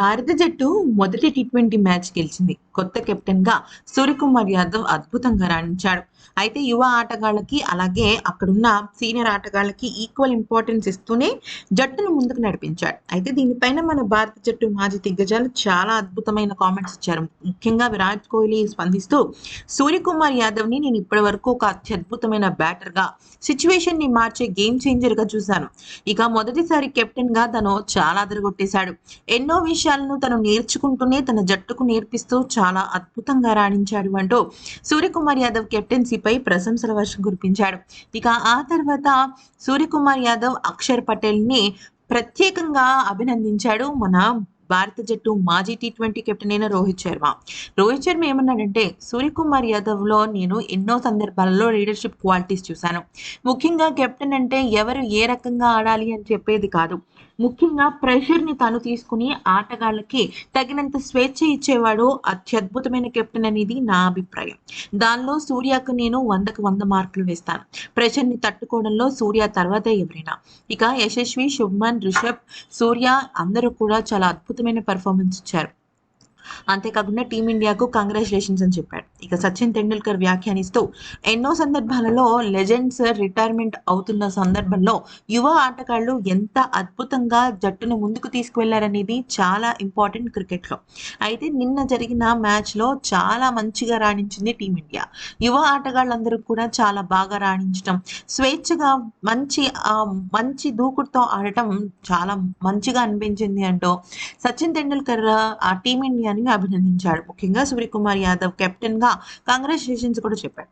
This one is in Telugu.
భారత జట్టు మొదటి టీ ట్వంటీ మ్యాచ్ గెలిచింది. కొత్త కెప్టెన్గా సూర్యకుమార్ యాదవ్ అద్భుతంగా రాణించాడు. అయితే యువ ఆటగాళ్ళకి అలాగే అక్కడున్న సీనియర్ ఆటగాళ్ళకి ఈక్వల్ ఇంపార్టెన్స్ ఇస్తూనే జట్టును ముందుకు నడిపించాడు. అయితే దీనిపైన మన భారత జట్టు మాజీ దిగ్గజాలు చాలా అద్భుతమైన కామెంట్స్ ఇచ్చారు. ముఖ్యంగా విరాట్ కోహ్లీ స్పందిస్తూ సూర్యకుమార్ యాదవ్ని నేను ఇప్పటి వరకు ఒక అత్యద్భుతమైన బ్యాటర్గా సిచ్యువేషన్ని మార్చే గేమ్ చేంజర్గా చూశాను. ఇక మొదటిసారి కెప్టెన్గా తను చాలా అదరగొట్టేశాడు. ఎన్నో విషయాలను తను నేర్చుకుంటూనే తన జట్టుకు నేర్పిస్తూ చాలా అద్భుతంగా రాణించాడు అంటూ సూర్యకుమార్ యాదవ్ కెప్టెన్సీపై ప్రశంసల వర్షం కురిపించాడు. ఇక ఆ తర్వాత సూర్యకుమార్ యాదవ్ అక్షర్ పటేల్ని ప్రత్యేకంగా అభినందించాడు మన భారత జట్టు మాజీ టీ ట్వంటీ కెప్టెన్ అయిన రోహిత్ శర్మ. రోహిత్ శర్మ ఏమన్నాడంటే సూర్యకుమార్ యాదవ్లో నేను ఎన్నో సందర్భాలలో లీడర్షిప్ క్వాలిటీస్ చూశాను. ముఖ్యంగా కెప్టెన్ అంటే ఎవరు ఏ రకంగా ఆడాలి అని చెప్పేది కాదు. ముఖ్యంగా ప్రెషర్ని తను తీసుకుని ఆటగాళ్ళకి తగినంత స్వేచ్ఛ ఇచ్చేవాడు అత్యద్భుతమైన కెప్టెన్ అనేది నా అభిప్రాయం. దానిలో సూర్యకు నేను వందకు వంద మార్కులు వేస్తాను. ప్రెషర్ని తట్టుకోవడంలో సూర్య తర్వాతే ఎవరైనా. ఇక యశస్వి శుభ్మన్ రిషబ్ సూర్య అందరూ కూడా చాలా అద్భుతమైన పెర్ఫార్మెన్స్ ఇచ్చారు. అంతేకాకుండా టీమిండియాకు కంగ్రాచులేషన్స్ అని చెప్పాడు. ఇక సచిన్ టెండూల్కర్ వ్యాఖ్యానిస్తూ ఎన్నో సందర్భాలలో లెజెండ్స్ రిటైర్మెంట్ అవుతున్న సందర్భంలో యువ ఆటగాళ్ళు ఎంత అద్భుతంగా జట్టును ముందుకు తీసుకువెళ్ళారనేది చాలా ఇంపార్టెంట్ క్రికెట్లో అయితే నిన్న జరిగిన మ్యాచ్లో చాలా మంచిగా రాణించింది టీమిండియా యువ ఆటగాళ్ళందరూ కూడా చాలా బాగా రాణించడం స్వేచ్ఛగా మంచి మంచి దూకుడుతో ఆడటం చాలా మంచిగా అనిపించింది అంటూ సచిన్ టెండూల్కర్ ఆ టీమిండియాని అభినందించాడు ముఖ్యంగా సూర్యకుమార్ యాదవ్ కెప్టెన్గా కంగ్రాచులేషన్స్ కూడా చెప్పాడు